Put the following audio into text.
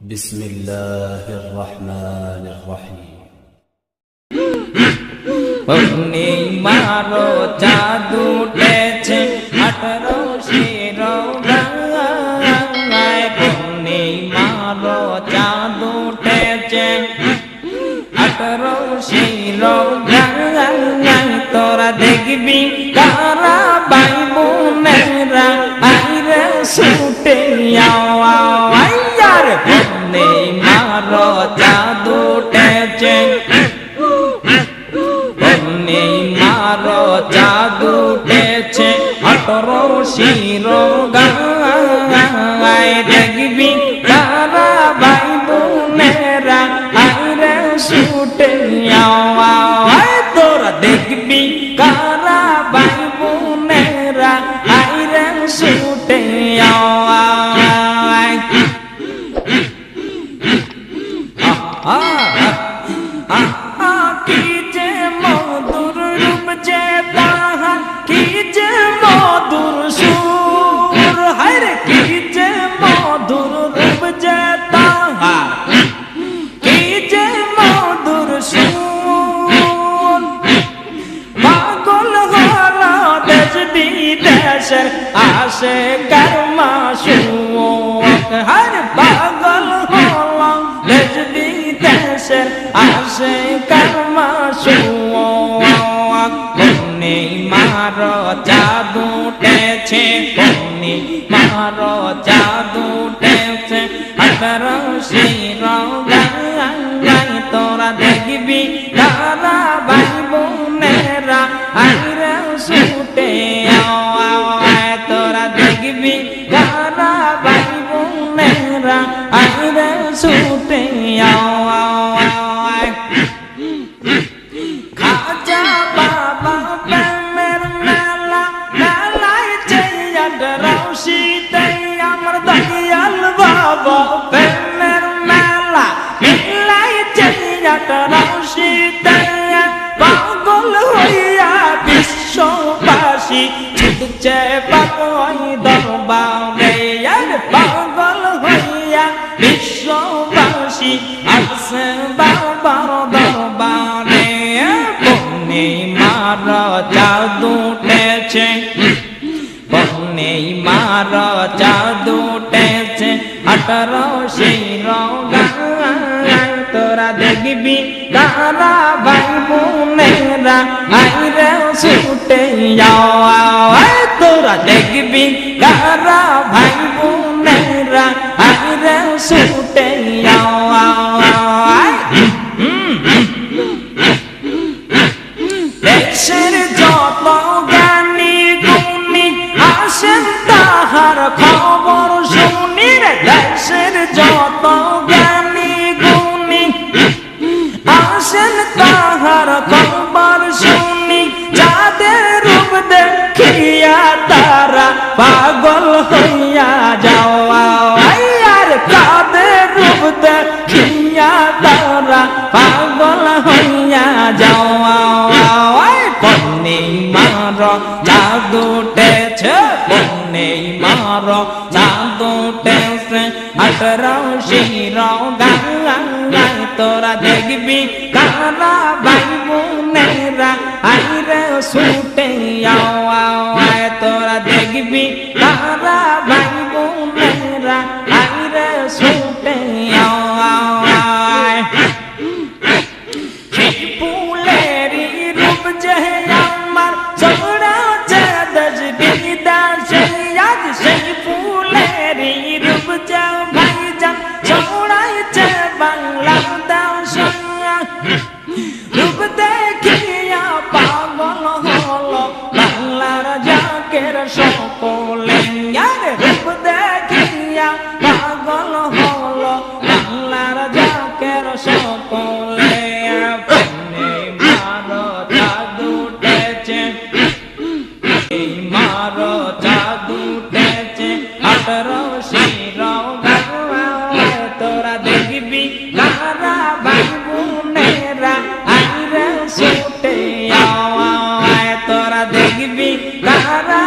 بسم الله الرحمن الرحيم পূর্ণিমারো চাঁদু উঠেছে আঠারো শিরো গায় পূর্ণিমারো চাঁদু উঠেছে আঠারো শিরো গায় তোরা দেখবি কারা বাই বোনেরা আইরে ছুটে আইয়ার পূর্ণিমারো চাঁদু উঠেছে অগ্নি মারো জাদু উঠেছে আটরো শিরো গায়। দেখবি তারা ভাই বোনেরা আইরে ছুটে আয় তোরা দেখবি কারা ভাই বোনেরা আইরে ছুটে আয় কি যে মধুর সুর? হরে কি যে মধুর রূপ যে তাহার কি যে মধুর সুর? পাগল হলো দেশ বিদেশের আসে কর্মা সুখ হর পাগল হলো দেশ বিদেশের আসে কর্মা পন্নি মারো জাদু উঠেছে পন্নি মার জাদু উঠেছে আঠারো শির ছুটছে পাগল দরবারে আর পাগল হইয়া বিশ্ববাসী আসে বাবার দরবারে। বনে মার জাদু উঠেছে বনে মার জাদু উঠেছে আঠারো সেই রঙায় তোরা দেখবি তারা ভাই বোনেরা। আইরে ছুটে আয় তোরা দেখবি তারা ভাই বোনেরা আইরে ছুটে দেশের যত জ্ঞানী গুণী আসেন তাহার খবর শুনি রে। দেশের যত জ্ঞানী গুণী আসেন তাহার খবর শুনি। যাদের রূপ দেখিয়া মার চাঁদ উঠেছে নেই মার চাঁদ উঠেছে আটরাও শিরাও গাঙ্গাই তোরা দেখবি কারা ভাই বোনেরা আইরে ছুটে আও আও আয় তোরা দেখবি কারা ভাই বোনেরা আইরে ছুটে আও আও আয় সেই get a shovel and yell. দেখবি তারা